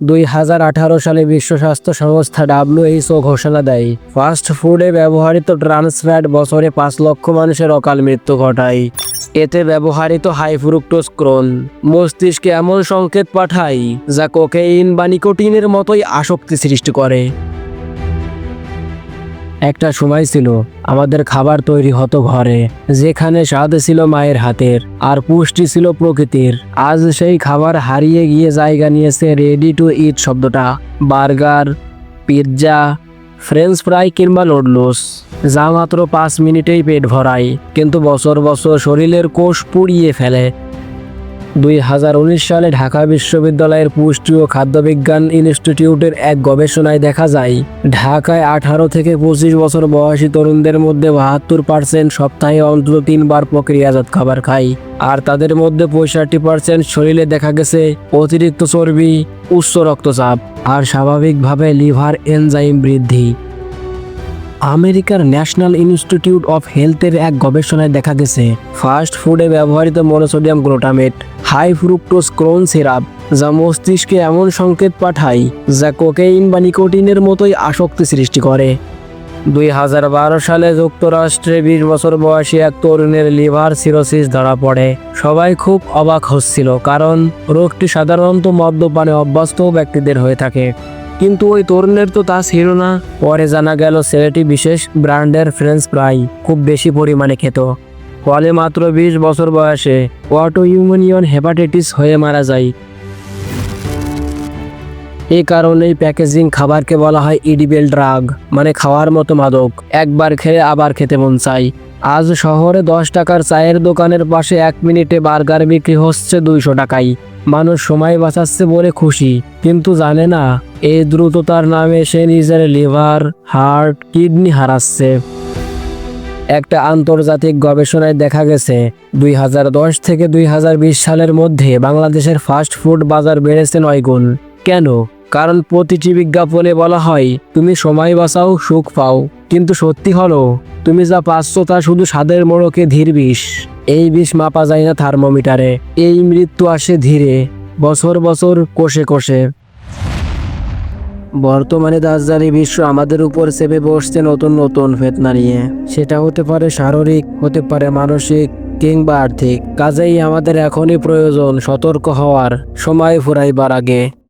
দুই হাজার আঠারো সালে বিশ্ব স্বাস্থ্য সংস্থা ডাব্লিউএইচও ঘোষণা দেয়, ফাস্ট ফুডে ব্যবহৃত ট্রান্সফ্যাট বছরে পাঁচ লক্ষ মানুষের অকাল মৃত্যু ঘটায়। এতে ব্যবহৃত হাই ফ্রুক্টোজ ক্রোন মস্তিষ্কে এমন সংকেত পাঠায় যা কোকেইন বা নিকোটিনের মতোই আসক্তি সৃষ্টি করে। একটা সময় ছিল আমাদের খাবার তৈরি হতো ঘরে, যেখানে স্বাদ ছিল মায়ের হাতের আর পুষ্টি ছিল প্রকৃতির। আজ সেই খাবার হারিয়ে গিয়ে জায়গা নিয়েছে রেডি টু ইট শব্দটা। বার্গার, পিৎজা, ফ্রেঞ্চ ফ্রাই কিংবা নুডলস। যা মাত্র পাঁচ মিনিটেই পেট ভরায়, কিন্তু বছর বছর শরীরের কোষ পুড়িয়ে ফেলে। দুই হাজার উনিশ সালে ঢাকা বিশ্ববিদ্যালয়ের পুষ্টি ও খাদ্যবিজ্ঞান ইনস্টিটিউটের এক গবেষণায় দেখা যায়, ঢাকায় আঠারো থেকে পঁচিশ বছর বয়সী তরুণদের মধ্যে বাহাত্তর পার্সেন্ট সপ্তাহে অন্তত তিনবার প্রক্রিয়াজাত খাবার খায়। আর তাদের মধ্যে পঁয়ষট্টি পার্সেন্ট শরীরে দেখা গেছে অতিরিক্ত চর্বি, উচ্চ রক্তচাপ, আর স্বাভাবিকভাবে লিভার এনজাইম বৃদ্ধি। আমেরিকার ন্যাশনাল ইনস্টিটিউট অফ হেলথের এক গবেষণায় দেখা গেছে, ফাস্ট ফুডে ব্যবহৃত monosodium glutamate, high fructose corn syrup, যা মস্তিষ্কে এমন সংকেত পাঠায়, যা কোকেইন বা নিকোটিনের মতোই আসক্তি সৃষ্টি করে। দুই হাজার বারো সালে যুক্তরাষ্ট্রে বিশ বছর বয়সী এক তরুণের লিভার সিরোসিস ধরা পড়ে। সবাই খুব অবাক হচ্ছিল, কারণ রোগটি সাধারণত মদ্যপানে অভ্যস্ত ব্যক্তিদের হয়ে থাকে। কিন্তু ওই তরুণের তো তা ছিল না। পরে জানা গেল ছেলেটি বিশেষ ব্র্যান্ডের ফ্রেঞ্চ ফ্রাই, খুব বেশি পরিমাণে খেত। ফলে মাত্র বিশ বছর বয়সে অটো ইউমিনিয়ন হেপাটাইটিস হয়ে মারা যায়। এই কারণেই প্যাকেজিং খাবারকে বলা হয় ইডিবেল ড্রাগ মানে খাওয়ার মতো মাদক। একবার খেলে আবার খেতে মন চাই আজ শহরে দশ টাকার চায়ের দোকানের পাশে এক মিনিটে বার্গার বিক্রি হচ্ছে দুইশো টাকায়। মানুষ সময় বাঁচাচ্ছে বলে খুশি, কিন্তু জানে না এই দ্রুততার নামে সে নিজের লিভার, হার্ট, কিডনি হারাচ্ছে। একটা আন্তর্জাতিক গবেষণায় দেখা গেছে, দুই হাজার দশ থেকে দুই হাজার বিশ সালের মধ্যে বাংলাদেশের ফাস্ট ফুড বাজার বেড়েছে নয় গুণ। কেন? কারণ প্রতিটি বিজ্ঞাপনে বলা হয়, তুমি সময় বাঁচাও, সুখ পাও। কিন্তু সত্যি হলো, তুমি যা পাচ্ছ তা শুধু স্বাদের মোড়কে ধীর বিষ। এই বিষ মাপা যায় না থার্মোমিটারে। এই মৃত্যু আসে ধীরে, বছর বছর, কোষে কোষে। বর্তমানে দাসজানি বিশ্ব আমাদের উপর চেপে বসছে নতুন নতুন ফেতনা নিয়ে। সেটা হতে পারে শারীরিক, হতে পারে মানসিক কিংবা আর্থিক। কাজেই আমাদের এখনই প্রয়োজন সতর্ক হওয়ার, সময় ফুরাইবার আগে।